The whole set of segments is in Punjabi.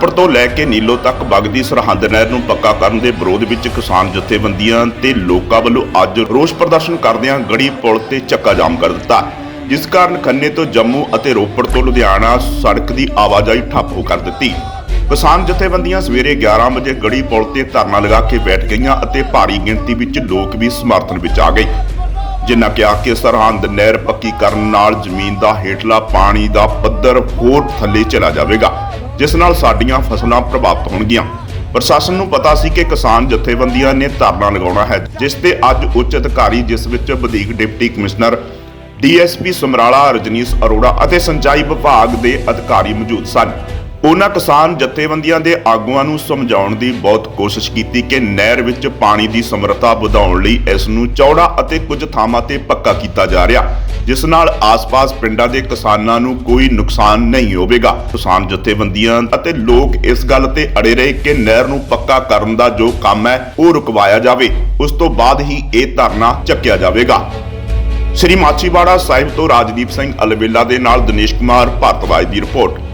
ਰੋਪੜ ਤੋਂ ਲੈ ਕੇ ਨੀਲੋ ਤੱਕ ਵਗਦੀ ਸਰਹੰਦ ਨਹਿਰ ਨੂੰ ਪੱਕਾ ਕਰਨ ਦੇ ਵਿਰੋਧ ਵਿੱਚ ਕਿਸਾਨ ਜਥੇਬੰਦੀਆਂ ਤੇ ਲੋਕਾਂ ਵੱਲੋਂ ਅੱਜ ਰੋਸ ਪ੍ਰਦਰਸ਼ਨ ਕਰਦਿਆਂ ਗੜੀ ਪੁਲ ਤੇ ਚੱਕਾ ਜਾਮ ਕਰ ਦਿੱਤਾ। ਜਿਸ ਕਾਰਨ ਖੰਨੇ ਤੋਂ ਜੰਮੂ ਅਤੇ ਰੋਪੜ ਤੋਂ ਲੁਧਿਆਣਾ ਸੜਕ ਦੀ ਆਵਾਜਾਈ ਠੱਪ ਹੋ ਕਰ ਦਿੱਤੀ। ਕਿਸਾਨ ਜਥੇਬੰਦੀਆਂ ਸਵੇਰੇ 11 ਵਜੇ ਗੜੀ ਪੁਲ ਤੇ ਧਰਨਾ ਲਗਾ ਕੇ ਬੈਠ ਗਈਆਂ ਅਤੇ ਭਾਰੀ ਗਿਣਤੀ ਵਿੱਚ ਲੋਕ ਵੀ ਸਮਰਥਨ ਵਿੱਚ ਆ ਗਏ। ਜਿਨ੍ਹਾਂ ਕਿਹਾ ਕਿ ਸਰਹੰਦ ਨਹਿਰ ਪੱਕੀ ਕਰਨ ਨਾਲ ਜ਼ਮੀਨ ਦਾ ਹੇਠਲਾ ਪਾਣੀ ਦਾ ਪੱਧਰ ਹੋਰ ਥੱਲੇ ਚਲਾ ਜਾਵੇਗਾ, ਜਿਸ ਨਾਲ ਸਾਡੀਆਂ ਫਸਲਾਂ ਪ੍ਰਭਾਵਿਤ ਹੋਣਗੀਆਂ। ਪ੍ਰਸ਼ਾਸਨ ਨੂੰ ਪਤਾ ਸੀ ਕਿ ਕਿਸਾਨ ਜਥੇਬੰਦੀਆਂ ਨੇ ਧਰਨਾ ਲਗਾਉਣਾ ਹੈ, ਜਿਸ ਤੇ ਅੱਜ ਉੱਚ ਅਧਿਕਾਰੀ, ਜਿਸ ਵਿੱਚ ਵਧੀਕ deputy commissioner, DSP Samrala Rajneesh Arora ਅਤੇ ਸਿੰਚਾਈ ਵਿਭਾਗ ਦੇ ਅਧਿਕਾਰੀ ਮੌਜੂਦ ਸਨ। ਉਹਨਾਂ ਕਿਸਾਨ ਜਥੇਬੰਦੀਆਂ ਦੇ ਆਗੂਆਂ ਨੂੰ ਸਮਝਾਉਣ ਦੀ ਬਹੁਤ ਕੋਸ਼ਿਸ਼ ਕੀਤੀ ਕਿ ਨਹਿਰ ਵਿੱਚ ਪਾਣੀ ਦੀ ਸਮਰੱਥਾ ਵਧਾਉਣ ਲਈ ਇਸ ਨੂੰ ਚੌੜਾ ਅਤੇ ਕੁਝ ਥਾਵਾਂ ਤੇ ਪੱਕਾ ਕੀਤਾ ਜਾ ਰਿਹਾ, ਜਿਸ ਨਾਲ ਆਸ-ਪਾਸ ਪਿੰਡਾਂ ਦੇ ਕਿਸਾਨਾਂ ਨੂੰ ਕੋਈ ਨੁਕਸਾਨ ਨਹੀਂ ਹੋਵੇਗਾ। ਕਿਸਾਨ ਜਥੇਬੰਦੀਆਂ ਅਤੇ ਲੋਕ ਇਸ ਗੱਲ ਤੇ ਅੜੇ ਰਹੇ ਕਿ ਨਹਿਰ ਨੂੰ ਪੱਕਾ ਕਰਨ ਦਾ ਜੋ ਕੰਮ ਹੈ, ਉਹ ਰੁਕਵਾਇਆ ਜਾਵੇ। ਉਸ ਤੋਂ ਬਾਅਦ ਹੀ ਇਹ ਧਰਨਾ ਚੱਕਿਆ ਜਾਵੇਗਾ। ਸ੍ਰੀ ਮਾਚੀਵਾੜਾ ਸਾਹਿਬ ਤੋਂ ਰਾਜਦੀਪ ਸਿੰਘ ਅਲਵੇਲਾ ਦੇ ਨਾਲ ਦਿਨੇਸ਼ ਕੁਮਾਰ ਭਾਰਤਵਾਜ ਦੀ ਰਿਪੋਰਟ।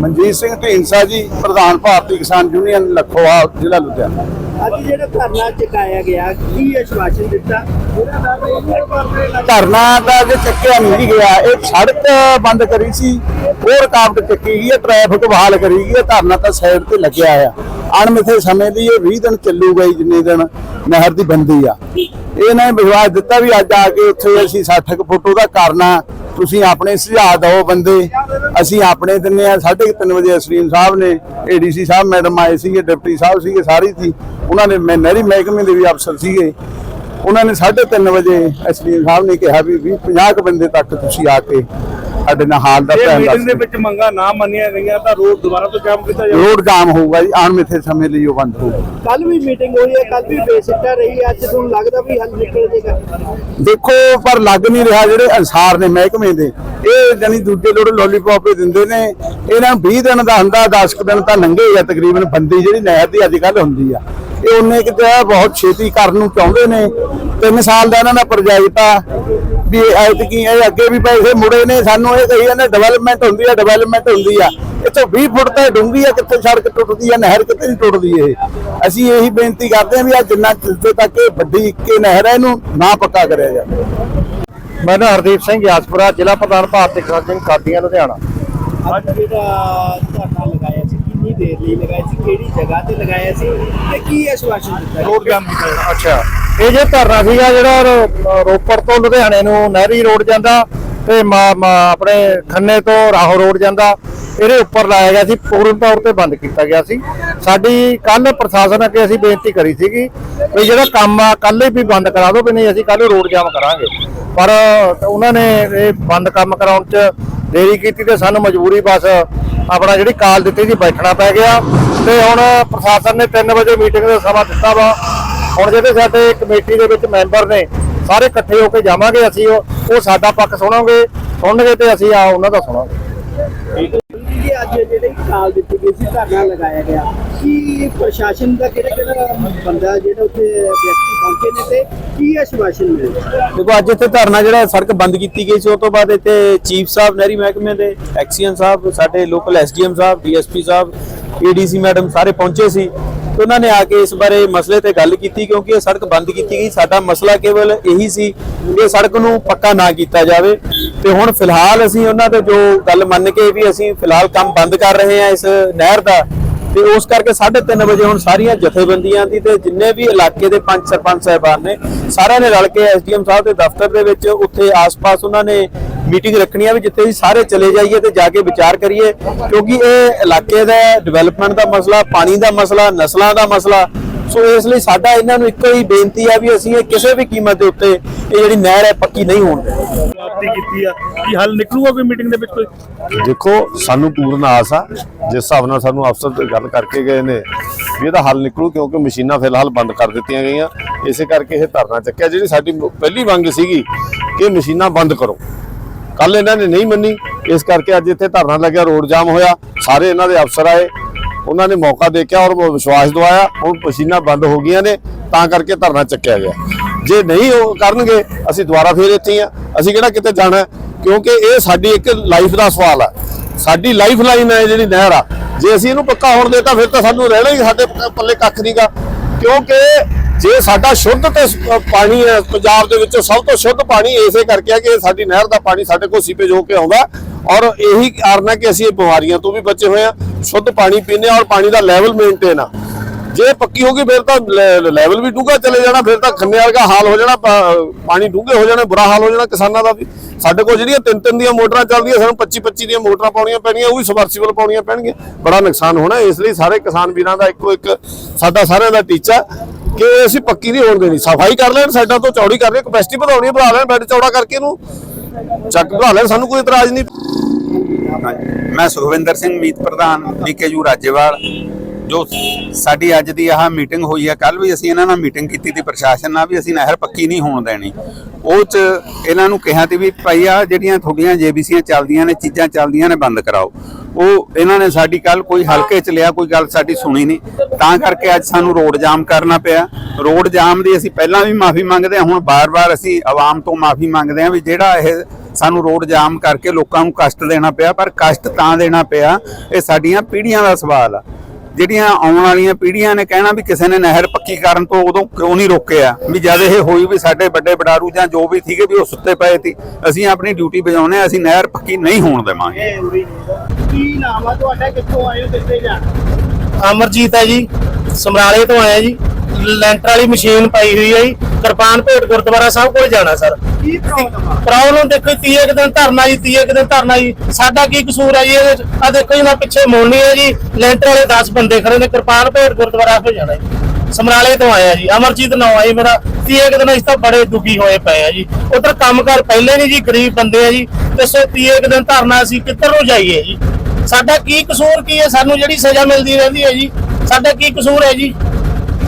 ਮਨਜੀਤ ਸਿੰਘ ਢੀਂਸਾ ਜੀ ਪ੍ਰਧਾਨ ਭਾਰਤੀ ਕਿਸਾਨ ਯੂਨੀਅਨ ਲਖੋਵਾਲ ਜ਼ਿਲ੍ਹਾ ਲੁਧਿਆਣਾ। ਅੱਜ ਜਿਹੜਾ ਧਰਨਾ ਚੁਕਾਇਆ ਗਿਆ ਕੀ ਆਸ਼ਵਾਸਨ ਦਿੱਤਾ? ਧਰਨਾ ਦਾ ਜੇ ਚੱਕਿਆ ਨਹੀਂ ਗਿਆ। ਇਹ ਸੜਕ ਬੰਦ ਕਰੀ ਸੀ ਉਹ ਰੁਕਾਵਟ ਚੱਕੀ ਗਈ ਹੈ ਟ੍ਰੈਫਿਕ ਬਹਾਲ ਕਰੀ ਗਈ ਹੈ ਧਰਨਾ ਤਾਂ ਸਾਈਡ ਤੇ ਲੱਗਿਆ ਆ। ਅਣਮਿੱਥੇ ਸਮੇਂ ਲਈ ਇਹ 20 ਦਿਨ ਚੱਲੂਗਾ ਜਿੰਨੇ ਦਿਨ ਨਹਿਰ ਦੀ ਬੰਦੀ ਆ। ਇਹਨਾਂ ਨੇ ਵਿਸ਼ਵਾਸ ਦਿੱਤਾ ਵੀ ਅੱਜ ਆ ਕੇ ਉੱਥੇ ਅਸੀਂ 60 ਕੁ ਫੁੱਟ ਉਹਦਾ ਕਰਨਾ ਤੁਸੀਂ ਆਪਣੇ ਸੁਝਾਅ ਦਿਓ ਬੰਦੇ। ਅਸੀਂ ਆਪਣੇ ਦਿੰਨੇ ਆ 3:30 ਵਜੇ ਅਸਰੀਨ ਸਾਹਿਬ ਨੇ, ਏਡੀਸੀ ਸਾਹਿਬ ਮੈਡਮ ਆਏ ਸੀਗੇ, ਡਿਪਟੀ ਸਾਹਿਬ ਸੀਗੇ, ਸਾਰੀ ਸੀ। ਉਹਨਾਂ ਨੇ ਮੈਂ ਨਹਿਰੀ ਮਹਿਕਮੇ ਦੇ ਵੀ ਅਫਸਰ ਸੀਗੇ। ਉਹਨਾਂ ਨੇ 3:30 ਵਜੇ ਅਸਲੀਨ ਸਾਹਿਬ ਨੇ ਕਿਹਾ ਵੀ 50 ਕੁ ਬੰਦੇ ਤੱਕ ਤੁਸੀਂ ਆ ਕੇ ਸਾਡੇ ਨਾਲ ਹਾਲ ਦਾ ਜੇ ਧਿਆਨ ਮੀਟਿੰਗ ਦੇ ਦੱਸੋ ਵਿੱਚ ਮੰਗਾਂ ਨਾ ਮੰਨੀਆਂ ਗਈਆਂ ਤਾਂ ਰੋਡ ਦੁਬਾਰਾ ਤੋਂ ਜਾਮ ਕੀਤਾ ਜਾਵੇ ਰੋਡ ਜਾਮ ਹੋਊਗਾ ਜੀ ਅਣਮਿੱਥੇ ਸਮੇਂ ਲਈ ਉਹ ਬੰਦ ਹੋਊਗਾ। ਕੱਲ ਵੀ ਮੀਟਿੰਗ ਹੋਈ ਹੈ ਕੱਲ ਵੀ ਬੇਸਿੱਟਾ ਰਹੀ ਹੈ, ਅੱਜ ਤੁਹਾਨੂੰ ਲੱਗਦਾ ਵੀ ਹੱਲ ਨਿਕਲ ਜੇਗਾ? ਦੇਖੋ ਪਰ ਲੱਗ ਨਹੀਂ ਰਿਹਾ ਜਿਹੜੇ ਅਨਸਾਰ ਨੇ ਮਹਿਕਮੇ ਦੇ। ਇਹ ਜਾਨੀ ਦੂਜੇ ਲੋੜ ਲੋਲੀਪੌਪ ਹੀ ਦਿੰਦੇ ਨੇ। ਇਹਨਾਂ ਨੂੰ 20 ਦਿਨ ਦਾ ਹੁੰਦਾ 10 ਕੁ ਦਿਨ ਤਾਂ ਲੰਘੇ ਆ ਤਕਰੀਬਨ ਬੰਦੀ ਜਿਹੜੀ ਨਹਿਰ ਦੀ ਅੱਜ ਕੱਲ ਹੁੰਦੀ ਆ। ਇਹ ਉਹਨੇ ਕਿਤੇ ਬਹੁਤ ਛੇਤੀ ਕਰਨ ਨੂੰ ਚਾਹੁੰਦੇ ਨੇ। 3 ਸਾਲ ਦਾ ਇਹਨਾਂ ਦਾ ਪ੍ਰੋਜੈਕਟ ਆ। ਵੀ ਐਤਕੀ ਇਹ ਅੱਗੇ ਵੀ ਪੈਸੇ ਮੁੜੇ ਨੇ ਸਾਨੂੰ ਇਹ ਕਹੀ ਜਾਂਦੇ ਡਿਵੈਲਪਮੈਂਟ ਹੁੰਦੀ ਆ ਡਿਵੈਲਪਮੈਂਟ ਹੁੰਦੀ ਆ। ਇੱਥੋਂ 20 ਫੁੱਟ ਤਾਂ ਡੂੰਘੀ ਆ ਕਿੱਥੇ ਸੜਕ ਟੁੱਟਦੀ ਆ ਨਹਿਰ ਕਿਤੇ ਨਹੀਂ ਟੁੱਟਦੀ ਇਹ। ਅਸੀਂ ਇਹੀ ਬੇਨਤੀ ਕਰਦੇ ਹਾਂ ਵੀ ਆ ਜਿੰਨਾ ਚਿਰ ਤੱਕ ਇਹ ਵੱਡੀ ਇੱਕੇ ਨਹਿਰ ਹੈ ਇਹਨੂੰ ਨਾ ਪੱਕਾ ਕਰਿਆ ਜਾਵੇ। ਮੈਂ ਨਾ ਹਰਦੀਪ ਸਿੰਘ ਯਾਸਪੁਰਾ ਜ਼ਿਲ੍ਹਾ ਪ੍ਰਧਾਨ ਭਾਰਤੀ ਕਿਸਾਨ ਸਿੰਘ ਕਾਦੀਆਂ ਲੁਧਿਆਣਾ। ਅੱਜ ਜਿਹੜਾ ਧਰਨਾ ਲਗਾਇਆ ਸੀ ਕਿੰਨੀ ਦੇਰ ਲਈ ਲਗਾਇਆ ਸੀ ਕਿਹੜੀ ਜਗ੍ਹਾ ਤੇ ਲਗਾਇਆ ਸੀ ਤੇ ਕੀ ਆਸ਼ਵਾਸਨ ਦਿੱਤਾ? ਰੋਡ ਜਾਮ ਕੀਤਾ ਅੱਛਾ। ਇਹ ਜੇ ਧਰਨਾ ਸੀਗਾ ਜਿਹੜਾ ਰੋ- ਰੋਪੜ ਤੋਂ ਲੁਧਿਆਣੇ ਨੂੰ ਨਹਿਰੀ ਰੋਡ ਜਾਂਦਾ ਤੇ ਮਾ- ਮਾ- ਆਪਣੇ ਖੰਨੇ ਤੋਂ ਰਾਹੋ ਰੋਡ ਜਾਂਦਾ, ਇਹਦੇ ਉੱਪਰ ਲਾਇਆ ਗਿਆ ਸੀ, ਪੂਰਨ ਤੌਰ ਤੇ ਬੰਦ ਕੀਤਾ ਗਿਆ ਸੀ। ਸਾਡੀ ਕੱਲ ਪ੍ਰਸ਼ਾਸਨ ਅੱਗੇ ਅਸੀਂ ਬੇਨਤੀ ਕਰੀ ਸੀਗੀ ਵੀ ਜਿਹੜਾ ਕੰਮ ਆ ਕੱਲ ਹੀ ਵੀ ਬੰਦ ਕਰਾ ਦਿਓ ਵੀ ਨਹੀਂ, ਅਸੀਂ ਕੱਲ ਰੋਡ ਜਾਮ ਕਰਾਂਗੇ। ਪਰ ਉਹਨਾਂ ਨੇ ਇਹ ਬੰਦ ਕੰਮ ਕਰਾਉਣ 'ਚ ਦੇਰੀ ਕੀਤੀ ਤੇ ਸਾਨੂੰ ਮਜਬੂਰੀ ਬਸ ਆਪਣਾ ਜਿਹੜੀ ਕਾਲ ਦਿੱਤੀ ਸੀ, ਬੈਠਣਾ ਪੈ ਗਿਆ। ਤੇ ਹੁਣ ਪ੍ਰਸ਼ਾਸਨ ਨੇ 3 ਵਜੇ ਮੀਟਿੰਗ ਦਾ ਸਮਾਂ ਦਿੱਤਾ ਵਾ। ਹੁਣ ਜਿਹੜੇ ਸਾਡੇ ਕਮੇਟੀ ਦੇ ਵਿੱਚ ਮੈਂਬਰ ਨੇ ਸਾਰੇ ਇਕੱਠੇ ਹੋ ਕੇ ਜਾਵਾਂਗੇ ਅਸੀਂ ਉਹ ਸਾਡਾ ਪੱਖ ਸੁਣੋਗੇ ਸੁਣਨਗੇ ਤੇ ਅਸੀਂ ਆ ਉਹਨਾਂ ਦਾ ਸੁਣਾਂਗੇ। ਜੀ ਅੱਜ ਜਿਹੜੇ ਕਾਲ ਦਿੱਤੀ ਗਈ ਸੀ ਧਰਨਾ ਲਗਾਇਆ ਗਿਆ। ਕੀ ਪ੍ਰਸ਼ਾਸਨ ਦਾ ਕਿਹੜਾ ਕਿਹੜਾ ਬੰਦਾ ਜਿਹੜਾ ਉੱਥੇ ਵਿਅਕਤੀ ਪਹੁੰਚੇ ਨੇ ਤੇ ਕੀ ਆਸ਼ਵਾਸਨ ਮਿਲਿਆ ਦੇਖੋ ਅੱਜ ਇੱਥੇ ਧਰਨਾ ਜਿਹੜਾ ਸੜਕ ਬੰਦ ਕੀਤੀ ਗਈ ਸੀ ਉਸ ਤੋਂ ਬਾਅਦ ਇੱਥੇ ਚੀਫ ਸਾਹਿਬ ਨਹਿਰੀ ਮਹਿਕਮੇ ਦੇ ਐਕਸੀਅਨ ਸਾਹਿਬ ਸਾਡੇ ਲੋਕਲ ਐਸਡੀਐਮ ਸਾਹਿਬ ਡੀਐਸਪੀ ਸਾਹਿਬ ਏਡੀਸੀ ਮੈਡਮ ਸਾਰੇ ਪਹੁੰਚੇ ਸੀ। ਤੇ ਉਹਨਾਂ ਨੇ ਆ ਕੇ ਇਸ ਬਾਰੇ ਮਸਲੇ ਤੇ ਗੱਲ ਕੀਤੀ ਕਿਉਂਕਿ ਇਹ ਸੜਕ ਬੰਦ ਕੀਤੀ ਗਈ। ਸਾਡਾ ਮਸਲਾ ਕੇਵਲ ਇਹੀ ਸੀ ਕਿ ਸੜਕ ਨੂੰ ਪੱਕਾ ਨਾ ਕੀਤਾ ਜਾਵੇ। ਤੇ ਹੁਣ ਫਿਲਹਾਲ ਅਸੀਂ ਉਹਨਾਂ ਦੇ ਜੋ ਗੱਲ ਮੰਨ ਕੇ ਵੀ ਅਸੀਂ ਫਿਲਹਾਲ ਕੰਮ ਬੰਦ ਕਰ ਰਹੇ ਹਾਂ ਇਸ ਨਹਿਰ ਦਾ, ਤੇ ਉਸ ਕਰਕੇ 3:30 ਵਜੇ ਹੁਣ ਸਾਰੀਆਂ ਜਥੇਬੰਦੀਆਂ ਦੀ ਤੇ ਜਿੰਨੇ ਵੀ ਇਲਾਕੇ ਦੇ ਪੰਜ ਸਰਪੰਚ ਸਾਹਿਬਾਨ ਨੇ, ਸਾਰਿਆਂ ਨੇ ਰਲ ਕੇ ਐਸਡੀਐਮ ਸਾਹਿਬ ਦੇ ਦਫ਼ਤਰ ਦੇ ਵਿੱਚ ਉੱਥੇ ਆਸ-ਪਾਸ ਉਹਨਾਂ ਨੇ ਮੀਟਿੰਗ ਰੱਖਣੀ ਆ ਵੀ ਜਿੱਥੇ ਅਸੀਂ ਸਾਰੇ ਚਲੇ ਜਾਈਏ ਤੇ ਜਾ ਕੇ ਵਿਚਾਰ ਕਰੀਏ ਕਿਉਂਕਿ ਇਹ ਇਲਾਕੇ ਦਾ ਡਿਵੈਲਪਮੈਂਟ ਦਾ ਮਸਲਾ ਪਾਣੀ ਦਾ ਮਸਲਾ ਨਸਲਾਂ ਦਾ ਮਸਲਾ ਸੋ ਇਸ ਲਈ ਸਾਡਾ ਇਹਨਾਂ ਨੂੰ ਇੱਕੋ ਹੀ ਬੇਨਤੀ ਆ ਵੀ ਅਸੀਂ ਇਹ ਕਿਸੇ ਵੀ ਕੀਮਤ ਦੇ ਉੱਤੇ ਇਹ ਜਿਹੜੀ ਨਹਿਰ ਹੈ ਪੱਕੀ ਨਹੀਂ ਹੋਣ ਦੇਣੀ। ਸਮਾਪਤੀ ਕੀਤੀ ਆ ਕੀ ਹੱਲ ਨਿਕਲੂਗਾ ਕੋਈ ਮੀਟਿੰਗ ਦੇ ਵਿੱਚ ਕੋਈ? ਦੇਖੋ ਸਾਨੂੰ ਪੂਰਨ ਆਸ ਆ ਜਿਸ ਹਿਸਾਬ ਨਾਲ ਸਾਨੂੰ ਅਫਸਰ ਤੇ ਗੱਲ ਕਰਕੇ ਗਏ ਨੇ ਵੀ ਇਹਦਾ ਹੱਲ ਨਿਕਲੂ ਕਿਉਂਕਿ ਮਸ਼ੀਨਾਂ ਫਿਲਹਾਲ ਬੰਦ ਕਰ ਦਿੱਤੀਆਂ ਗਈਆਂ। ਇਸੇ ਕਰਕੇ ਇਹ ਧਰਨਾ ਚੱਕਿਆ ਜਿਹੜੀ ਸਾਡੀ ਪਹਿਲੀ ਮੰਗ ਸੀਗੀ ਕਿ ਮਸ਼ੀਨਾਂ ਬੰਦ ਕਰੋ। ਕੱਲ ਇਹਨਾਂ ਨੇ ਨਹੀਂ ਮੰਨੀ। ਇਸ ਕਰਕੇ ਅੱਜ ਇੱਥੇ ਧਰਨਾ ਲੱਗਿਆ, ਰੋਡ ਜਾਮ ਹੋਇਆ, ਸਾਰੇ ਇਹਨਾਂ ਦੇ ਅਫਸਰ ਆਏ। ਉਹਨਾਂ ਨੇ ਮੌਕਾ ਦੇਖਿਆ ਔਰ ਵਿਸ਼ਵਾਸ ਦਵਾਇਆ। ਹੁਣ ਮਸ਼ੀਨਾਂ ਬੰਦ ਹੋ ਗਈਆਂ ਨੇ, ਤਾਂ ਕਰਕੇ ਧਰਨਾ ਚੱਕਿਆ ਗਿਆ। ਜੇ ਨਹੀਂ ਉਹ ਕਰਨਗੇ, ਅਸੀਂ ਦੁਬਾਰਾ ਫੇਰ ਇੱਥੇ ਹੀ ਆ ਅਸੀਂ ਕਿਹੜਾ ਕਿਤੇ ਜਾਣਾ ਕਿਉਂਕਿ ਇਹ ਸਾਡੀ ਇੱਕ ਲਾਈਫ ਦਾ ਸਵਾਲ ਆ। ਸਾਡੀ ਲਾਈਫ ਲਾਈਨ ਹੈ ਜਿਹੜੀ ਨਹਿਰ ਆ। ਜੇ ਅਸੀਂ ਇਹਨੂੰ ਪੱਕਾ ਹੋਣ ਦੇ ਤਾਂ ਫਿਰ ਤਾਂ ਸਾਨੂੰ ਰਹਿਣਾ ਹੀ ਸਾਡੇ ਪੱਲੇ ਕੱਖ ਨਹੀਂਗਾ ਕਿਉਂਕਿ ਜੇ ਸਾਡਾ ਸ਼ੁੱਧ ਤੇ ਪਾਣੀ ਹੈ ਪੰਜਾਬ ਦੇ ਵਿੱਚੋਂ ਸਭ ਤੋਂ ਸ਼ੁੱਧ ਪਾਣੀ ਇਸੇ ਕਰਕੇ ਹੈ ਕਿ ਸਾਡੀ ਨਹਿਰ ਦਾ ਪਾਣੀ ਸਾਡੇ ਕੋਲ ਸੀਪੇਜ ਹੋ ਕੇ ਆਉਂਦਾ। ਔਰ ਇਹੀ ਕਾਰਨ ਹੈ ਕਿ ਅਸੀਂ ਇਹ ਬਿਮਾਰੀਆਂ ਤੋਂ ਵੀ ਬਚੇ ਹੋਏ ਆ, ਸ਼ੁੱਧ ਪਾਣੀ ਪੀਂਦੇ ਹਾਂ ਔਰ ਪਾਣੀ ਦਾ ਲੈਵਲ ਮੇਨਟੇਨ ਆ। ਜੇ ਪੱਕੀ ਹੋ ਗਈ, ਫਿਰ ਤਾਂ ਲੈਵਲ ਵੀ ਡੂੰਘਾ ਚਲੇ ਜਾਣਾ, ਫਿਰ ਤਾਂ ਖੰਨੇ ਵਰਗਾ ਹਾਲ ਹੋ ਜਾਣਾ ਪਾਣੀ ਡੂੰਘੇ ਹੋ ਜਾਣੇ, ਬੁਰਾ ਹਾਲ ਹੋ ਜਾਣਾ ਕਿਸਾਨਾਂ ਦਾ ਵੀ। ਸਾਡੇ ਕੋਲ ਜਿਹੜੀਆਂ ਤਿੰਨ ਤਿੰਨ ਦੀਆਂ ਮੋਟਰਾਂ ਚੱਲਦੀਆਂ ਸਾਨੂੰ 25 25 ਦੀਆਂ ਮੋਟਰਾਂ ਪਾਉਣੀਆਂ ਪੈਣੀਆਂ, ਉਹ ਵੀ ਸਬਮਰਸੀਬਲ ਪਾਉਣੀਆਂ ਪੈਣਗੀਆਂ। ਬੜਾ ਨੁਕਸਾਨ ਹੋਣਾ, ਇਸ ਲਈ ਸਾਰੇ ਕਿਸਾਨ ਵੀਰਾਂ ਦਾ ਇੱਕੋ ਇੱਕ, ਸਾਡਾ ਸਾਰਿਆਂ ਦਾ ਟੀਚਾ। ਕਿ ਅਸੀਂ ਪੱਕੀ ਨਹੀਂ ਹੋਣ ਦੇਣੀ। ਸਫ਼ਾਈ ਕਰ ਲੈਣ ਸਾਡਾ ਤੋਂ ਚੌੜੀ ਕਰ ਲੈਣ ਕਪੈਸਿਟੀ ਵਧਾਉਣੀ ਹੈ, ਲੈਣ ਬੈੱਡ ਚੌੜਾ ਕਰਕੇ ਇਹਨੂੰ ਚੱਕ ਵਧਾ ਲੈਣ ਸਾਨੂੰ ਕੋਈ ਇਤਰਾਜ਼ ਨਹੀਂ। ਮੈਂ ਸੁਖਵਿੰਦਰ ਸਿੰਘ ਮੀਤ ਪ੍ਰਧਾਨ ਬੀਕੇਯੂ ਰਾਜੇਵਾਲ। ਜੋ ਸਾਡੀ ਅੱਜ ਦੀ ਆਹ ਮੀਟਿੰਗ ਹੋਈ ਹੈ ਕੱਲ ਵੀ ਅਸੀਂ ਇਹਨਾਂ ਨਾਲ ਮੀਟਿੰਗ ਕੀਤੀ ਸੀ ਪ੍ਰਸ਼ਾਸਨ ਨਾਲ ਵੀ ਅਸੀਂ ਨਹਿਰ ਪੱਕੀ ਨਹੀਂ ਹੋਣ ਦੇਣੀ। ਉਹ ਚ ਇਹਨਾਂ ਨੂੰ ਕਿਹਾ ਤੇ ਵੀ ਭਾਈ ਆ ਜਿਹੜੀਆਂ ਤੁਹਾਡੀਆਂ ਜੇਬੀਸੀਆਂ ਚੱਲਦੀਆਂ ਨੇ ਚੀਜ਼ਾਂ ਚੱਲਦੀਆਂ ਨੇ ਬੰਦ ਕਰਾਓ। ਉਹ ਇਹਨਾਂ ਨੇ ਸਾਡੀ ਕੱਲ ਕੋਈ ਹਲਕੇ ਚ ਲਿਆ, ਕੋਈ ਗੱਲ ਸਾਡੀ ਸੁਣੀ ਨਹੀਂ। ਤਾਂ ਕਰਕੇ ਅੱਜ ਸਾਨੂੰ ਰੋਡ ਜਾਮ ਕਰਨਾ ਪਿਆ। ਰੋਡ ਜਾਮ ਦੀ ਅਸੀਂ ਪਹਿਲਾਂ ਵੀ ਮਾਫੀ ਮੰਗਦੇ ਹਾਂ, ਹੁਣ ਬਾਰ-ਬਾਰ ਅਸੀਂ ਆਵਾਮ ਤੋਂ ਮਾਫੀ ਮੰਗਦੇ ਹਾਂ ਵੀ ਜਿਹੜਾ ਇਹ ਸਾਨੂੰ ਰੋਡ ਜਾਮ ਕਰਕੇ ਲੋਕਾਂ ਨੂੰ ਕਸ਼ਟ ਦੇਣਾ ਪਿਆ, ਪਰ ਕਸ਼ਟ ਤਾਂ ਦੇਣਾ ਪਿਆ, ਇਹ ਸਾਡੀਆਂ ਪੀੜ੍ਹੀਆਂ ਦਾ ਸਵਾਲ ਆ। ਜਿਹੜੀਆਂ ਆਉਣ ਵਾਲੀਆਂ ਪੀੜ੍ਹੀਆਂ ਨੇ ਕਹਿਣਾ ਵੀ ਕਿਸੇ ਨੇ ਨਹਿਰ ਪੱਕੀ ਕਰਨ ਤੋਂ ਉਦੋਂ ਕਿਉਂ ਨਹੀਂ ਰੋਕਿਆ? ਵੀ ਜਦ ਇਹ ਹੋਈ ਵੀ ਸਾਡੇ ਵੱਡੇ ਬਡਾਰੂ ਜਾਂ ਜੋ ਵੀ ਸੀਗੇ ਵੀ ਉਹ ਸੁੱਤੇ ਪਏ ਸੀ ਅਸੀਂ ਆਪਣੀ ਡਿਊਟੀ ਵਜਾਉਣੇ ਆ ਅਸੀਂ ਨਹਿਰ ਪੱਕੀ ਨਹੀਂ ਹੋਣ ਦੇਵਾਂਗੇ। ਕੀ ਨਾਮ ਆ ਤੁਹਾਡਾ? ਕਿੱਥੋਂ ਆਏ ਹੋ? ਕਿੱਥੇ ਜਾਣਾ ਅਮਰਜੀਤ ਹੈ ਜੀ ਸਮਰਾਲੇ ਤੋਂ ਆਇਆ ਜੀ। ਲੈਂਟਰ ਵਾਲੀ ਮਸ਼ੀਨ ਪਾਈ ਹੋਈ ਹੈ ਜੀ। ਕਿਰਪਾਨ ਭੇਟ ਗੁਰਦੁਆਰਾ ਸਾਹਿਬ ਕੋਲ ਜਾਣਾ ਸਰ। ਕੀ ਪ੍ਰੋਬਲਮ ਆ? ਪ੍ਰੋਬਲਮ ਦੇਖੋ 30 ਦਿਨ ਧਰਨਾ ਜੀ 30 ਦਿਨ ਧਰਨਾ ਜੀ। ਸਾਡਾ ਕੀ ਕਸੂਰ ਹੈ ਜੀ, ਇਹਦੇ ਆ ਦੇਖੋ ਜੀ, ਮੈਂ ਪਿੱਛੇ ਮੋੜਨੀ ਹੈ ਜੀ, ਲੈਂਟਰ ਵਾਲੇ 10 ਬੰਦੇ ਖੜੇ ਨੇ, ਕਿਰਪਾਨ ਭੇਟ ਗੁਰਦੁਆਰਾ ਸਾਹਿਬ ਜਾਣਾ ਜੀ। ਸਮਰਾਲੇ ਤੋਂ ਆਇਆ ਜੀ, ਅਮਰਜੀਤ ਨਾਮ ਹੈ ਮੇਰਾ। 30 ਇੱਕ ਦਿਨ ਅਸੀਂ ਤਾਂ ਬੜੇ ਦੁਖੀ ਹੋਏ ਪਏ ਆ ਜੀ। ਉਧਰ ਕੰਮਕਾਰ ਪਹਿਲੇ ਨਹੀਂ ਜੀ, ਗਰੀਬ ਬੰਦੇ ਆ ਜੀ। ਤੇ ਸੋ ਤੀਏ ਇੱਕ ਦਿਨ ਧਰਨਾ ਅਸੀਂ ਕਿੱਧਰ ਨੂੰ ਜਾਈਏ ਜੀ? ਸਾਡਾ ਕੀ ਕਸੂਰ ਕੀ ਹੈ ਸਾਨੂੰ ਜਿਹੜੀ ਸਜ਼ਾ ਮਿਲਦੀ ਰਹਿੰਦੀ ਹੈ ਜੀ। ਸਾਡਾ ਕੀ ਕਸੂਰ ਹੈ ਜੀ?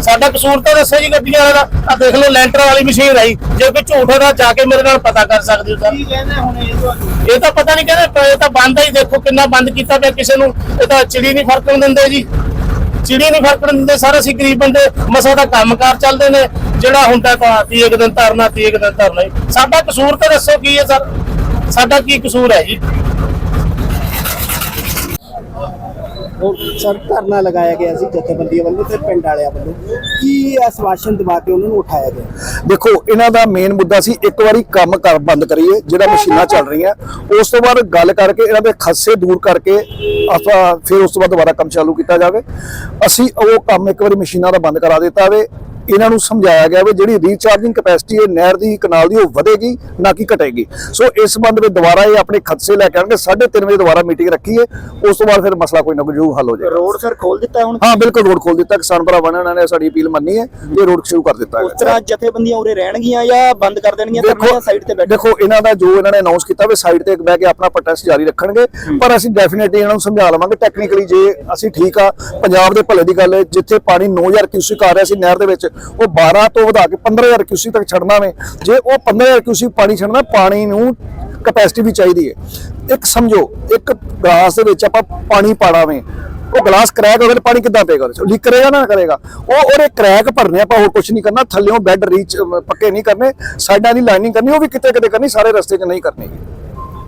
ਸਾਡਾ ਕਸੂਰ ਤਾਂ ਦੱਸੋ ਜੀ ਗੱਡੀਆਂ ਵਾਲਾ ਆ ਦੇਖ ਲਓ ਲੈਂਟਰ ਵਾਲੀ ਮਸ਼ੀਨ ਆਈ। ਜੇ ਕੋਈ ਝੂਠ ਤਾਂ ਜਾ ਕੇ ਮੇਰੇ ਨਾਲ ਪਤਾ ਕਰ ਸਕਦੇ ਹੋ ਕੀ ਕਹਿੰਦੇ ਹੁਣ ਇਹ ਤੁਹਾਨੂੰ ਸਰ ਇਹ ਤਾਂ ਪਤਾ ਨਹੀਂ ਕਹਿੰਦੇ ਇਹ ਤਾਂ ਬੰਦ ਹੀ ਦੇਖੋ ਕਿੰਨਾ ਬੰਦ ਕੀਤਾ ਪਿਆ ਕਿਸੇ ਨੂੰ। ਇਹ ਤਾਂ ਚਿੜੀ ਨਹੀਂ ਫਰਕਣ ਦਿੰਦੇ ਜੀ। ਚਿੜੀ ਨਹੀਂ ਫਰਕਣ ਦਿੰਦੇ। ਸਾਰੇ ਅਸੀਂ ਗਰੀਬ ਬੰਦੇ ਮਸਾ ਦਾ ਕੰਮਕਾਰ ਚੱਲਦੇ ਨੇ। ਜਿਹੜਾ ਹੁੰਦਾ ਤਾਂ ਤੀ ਇੱਕ ਦਿਨ ਧਰਨਾ ਤੀ ਇੱਕ ਦਿਨ ਧਰਨਾ। ਸਾਡਾ ਕਸੂਰ ਤਾਂ ਦੱਸੋ ਕੀ ਹੈ ਸਰ? ਸਾਡਾ ਕੀ ਕਸੂਰ ਹੈ ਜੀ? ਉਹ ਸਰ ਧਰਨਾ ਲਗਾਇਆ ਗਿਆ ਸੀ ਜਥੇਬੰਦੀਆਂ ਵੱਲੋਂ ਤੇ ਪਿੰਡ ਵਾਲਿਆਂ ਵੱਲੋਂ। ਕੀ ਆਸ਼ਵਾਸਨ ਦਵਾ ਕੇ ਉਹਨਾਂ ਨੂੰ ਉਠਾਇਆ ਗਿਆ? ਦੇਖੋ, ਇਹਨਾਂ ਦਾ ਮੇਨ ਮੁੱਦਾ ਸੀ ਇੱਕ ਵਾਰੀ ਕੰਮ ਕਰ ਬੰਦ ਕਰੀਏ, ਜਿਹੜਾ ਮਸ਼ੀਨਾਂ ਚੱਲ ਰਹੀਆਂ। ਉਸ ਤੋਂ ਬਾਅਦ ਗੱਲ ਕਰਕੇ, ਇਹਨਾਂ ਦੇ ਖੱਸੇ ਦੂਰ ਕਰਕੇ ਆਪਾਂ ਫਿਰ ਉਸ ਤੋਂ ਬਾਅਦ ਦੁਬਾਰਾ ਕੰਮ ਚਾਲੂ ਕੀਤਾ ਜਾਵੇ। ਅਸੀਂ ਉਹ ਕੰਮ ਇੱਕ ਵਾਰੀ ਮਸ਼ੀਨਾਂ ਦਾ ਬੰਦ ਕਰਾ ਦਿੱਤਾ ਵੇ ਇਹਨਾਂ ਨੂੰ ਸਮਝਾਇਆ ਗਿਆ ਵੀ ਜਿਹੜੀ ਰੀਚਾਰਜਿੰਗ ਕਪੈਸਿਟੀ ਹੈ ਨਹਿਰ ਦੀ ਕਨਾਲ ਦੀ ਉਹ ਵਧੇਗੀ ਨਾ ਕਿ ਘਟੇਗੀ। ਸੋ ਇਸ ਸੰਬੰਧ ਵਿੱਚ ਦੁਬਾਰਾ ਇਹ ਆਪਣੇ ਖਦਸੇ ਲੈ ਕੇ ਆਣਗੇ 3:30 ਵਜੇ ਦੁਬਾਰਾ ਮੀਟਿੰਗ ਰੱਖੀ ਹੈ ਉਸ ਤੋਂ ਬਾਅਦ ਫਿਰ ਮਸਲਾ ਕੋਈ ਨਾ ਕੋਈ ਜ਼ਰੂਰ ਹੱਲ ਹੋ ਜਾਏਗਾ। ਰੋਡ ਸਰ ਖੋਲ ਦਿੱਤਾ ਹੁਣ? ਹਾਂ ਬਿਲਕੁਲ ਰੋਡ ਖੋਲ ਦਿੱਤਾ। ਕਿਸਾਨ ਭਰਾਵਾਂ ਨੇ ਉਹਨਾਂ ਨੇ ਸਾਡੀ ਅਪੀਲ ਮੰਨੀ ਹੈ ਇਹ ਰੋਡ ਸ਼ੁਰੂ ਕਰ ਦਿੱਤਾ ਉਸ ਹੈ ਤਰ੍ਹਾਂ ਜਥੇਬੰਦੀਆਂ ਉਰੇ ਰਹਿਣਗੀਆਂ ਜਾਂ ਬੰਦ ਕਰ ਦੇਣਗੀਆਂ ਧਰਨਾ ਸਾਈਡ ਤੇ ਬੈਠ। ਦੇਖੋ ਇਹਨਾਂ ਦਾ ਜੋ ਇਹਨਾਂ ਨੇ ਅਨਾਉਂਸ ਕੀਤਾ ਵੀ ਸਾਈਡ ਤੇ ਬਹਿ ਕੇ ਆਪਣਾ ਪ੍ਰੋਟੈਸਟ ਜਾਰੀ ਰੱਖਣਗੇ। ਪਰ ਅਸੀਂ ਡੈਫੀਨਿਟਲੀ ਇਹਨਾਂ ਨੂੰ ਸਮਝਾ ਲਵਾਂਗੇ। ਟੈਕਨੀਕਲੀ ਜੇ ਅਸੀਂ ਠੀਕ ਆ ਪੰਜਾਬ ਦੇ ਭਲੇ ਦੀ ਗੱਲ ਹੈ ਜਿੱਥੇ ਪਾਣੀ 9000 ਕਿਊਸਿਕ ਆ ਰਿਹਾ ਸੀ ਨਹਿਰ ਦੇ ਵਿੱਚ ਉਹ 12 ਤੋਂ ਵਧਾ ਕੇ 15000 ਕਿਊਸਿਕ ਤੱਕ ਛੱਡਣਾ ਵੇ। ਜੇ ਉਹ 15000 ਕਿਊਸਿਕ ਪਾਣੀ ਛੱਡਣਾ, ਪਾਣੀ ਨੂੰ ਕਪੈਸਿਟੀ ਵੀ ਚਾਹੀਦੀ ਹੈ ਇੱਕ ਸਮਝੋ, ਇੱਕ ਗਲਾਸ ਦੇ ਵਿੱਚ ਆਪਾਂ ਪਾਣੀ ਪਾਣਾ ਵੇ ਉਹ ਗਲਾਸ ਕ੍ਰੈਕ ਹੋ ਗਿਆ ਪਾਣੀ ਕਿੱਦਾਂ ਪਏਗਾ? ਲੀਕ ਕਰੇਗਾ ਨਾ ਕਰੇਗਾ? ਉਹ ਉਹਦੇ ਕ੍ਰੈਕ ਭਰਨੇ ਆਪਾਂ ਹੋਰ ਕੁਝ ਨਹੀਂ ਕਰਨਾ। ਥੱਲਿਓਂ ਬੈੱਡ ਰੀਚ ਪੱਕੇ ਨਹੀਂ ਕਰਨੇ। ਸਾਈਡਾਂ ਦੀ ਲਾਈਨਿੰਗ ਕਰਨੀ, ਉਹ ਵੀ ਕਿਤੇ ਕਿਤੇ ਕਰਨੀ, ਸਾਰੇ ਰਸਤੇ 'ਚ ਨਹੀਂ ਕਰਨੀ।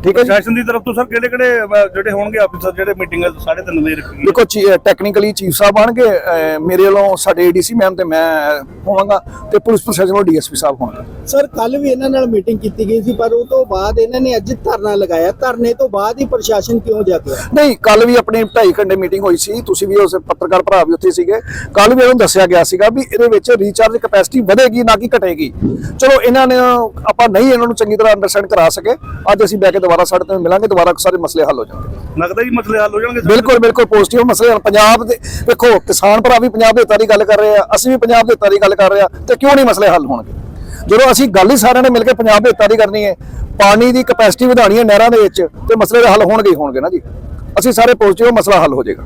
ਠੀਕ ਹੈ ਜੀ? ਪ੍ਰਸ਼ਾਸਨ ਦੀ ਤਰਫ ਤੋਂ ਸਰ ਕਿਹੜੇ ਕਿਹੜੇ ਜਿਹੜੇ ਹੋਣਗੇ ਆਫੀਸਰ ਜਿਹੜੇ ਮੀਟਿੰਗ 3:30 ਵਜੇ ਰੱਖੀ ਗਈ ਦੇਖੋ ਟੈਕਨੀਕਲੀ ਚੀਫ ਸਾਹਿਬ ਆਣਗੇ ਮੇਰੇ ਵੱਲੋਂ ਸਾਡੇ ਏਡੀਸੀ ਮੈਮ ਤੇ ਮੈਂ ਹੋਵਾਂਗਾ ਤੇ ਪੁਲਿਸ ਪ੍ਰਸ਼ਾਸਨ ਵੱਲੋਂ ਡੀਐਸਪੀ ਸਾਹਿਬ ਹੋਣਗੇ। ਸਰ ਕੱਲ ਵੀ ਇਹਨਾਂ ਨਾਲ ਮੀਟਿੰਗ ਕੀਤੀ ਗਈ ਸੀ ਪਰ ਉਹ ਤੋਂ ਬਾਅਦ ਇਹਨਾਂ ਨੇ ਅੱਜ ਧਰਨਾ ਲਗਾਇਆ। ਧਰਨੇ ਤੋਂ ਬਾਅਦ ਹੀ ਪ੍ਰਸ਼ਾਸਨ ਕਿਉਂ ਜਾਗਿਆ ਨਹੀਂ ਕੱਲ ਵੀ ਆਪਣੀ 2.5 ਘੰਟੇ ਮੀਟਿੰਗ ਹੋਈ ਸੀ। ਤੁਸੀਂ ਵੀ ਉਸ ਪੱਤਰਕਾਰ ਭਰਾ ਵੀ ਉੱਥੇ ਸੀਗੇ। ਕੱਲ ਵੀ ਉਹਨੂੰ ਦੱਸਿਆ ਗਿਆ ਸੀਗਾ ਵੀ ਇਹਦੇ ਵਿੱਚ ਰੀਚਾਰਜ ਕਪੈਸਿਟੀ ਵਧੇਗੀ ਨਾ ਕਿ ਘਟੇਗੀ। ਚਲੋ ਇਹਨਾਂ ਨੇ ਆਪਾਂ ਨਹੀਂ ਇਹਨਾਂ ਨੂੰ ਚੰਗੀ ਤਰ੍ਹਾਂ ਅੰਡਰਸਟੈਂਡ ਕਰਾ ਸਕੇ। ਅੱਜ ਅਸੀਂ ਬੈ ਕੇ ਦੁਬਾਰਾ ਸਾਡੇ ਤੋਂ ਮਿਲਾਂਗੇ ਦੁਬਾਰਾ ਸਾਰੇ ਮਸਲੇ ਹੱਲ ਹੋ ਜਾਣਗੇ। ਲੱਗਦਾ ਜੀ ਮਸਲੇ ਹੱਲ ਹੋ ਜਾਣਗੇ ਸਰ? ਬਿਲਕੁਲ ਬਿਲਕੁਲ ਪੋਜ਼ਿਟਿਵ ਮਸਲੇ ਹਨ। ਪੰਜਾਬ ਦੇ ਵੇਖੋ ਕਿਸਾਨ ਭਰਾ ਵੀ ਪੰਜਾਬ ਦੇ ਹਿੱਤਾਂ ਦੀ ਗੱਲ ਕਰ ਰਹੇ ਆ ਅਸੀਂ ਵੀ ਪੰਜਾਬ ਦੇ ਹਿੱਤਾਂ ਦੀ ਗੱਲ ਕਰ ਰਹੇ ਆ ਤੇ ਕਿਉਂ ਨਹੀਂ ਮਸਲੇ ਹੱਲ ਹੋਣਗੇ? ਜਦੋਂ ਅਸੀਂ ਗੱਲ ਹੀ ਸਾਰਿਆਂ ਨੇ ਮਿਲ ਕੇ ਪੰਜਾਬ ਦੇ ਹਿੱਤਾਂ ਦੀ ਕਰਨੀ ਹੈ ਪਾਣੀ ਦੀ ਕਪੈਸਿਟੀ ਵਧਾਣੀ ਹੈ ਨਹਿਰਾਂ ਦੇ ਵਿੱਚ ਤੇ ਮਸਲੇ ਦੇ ਹੱਲ ਹੋਣਗੇ ਹੀ ਹੋਣਗੇ ਨਾ ਜੀ। ਅਸੀਂ ਸਾਰੇ ਪੋਜ਼ਿਟਿਵ ਮਸਲਾ ਹੱਲ ਹੋ ਜਾਏਗਾ।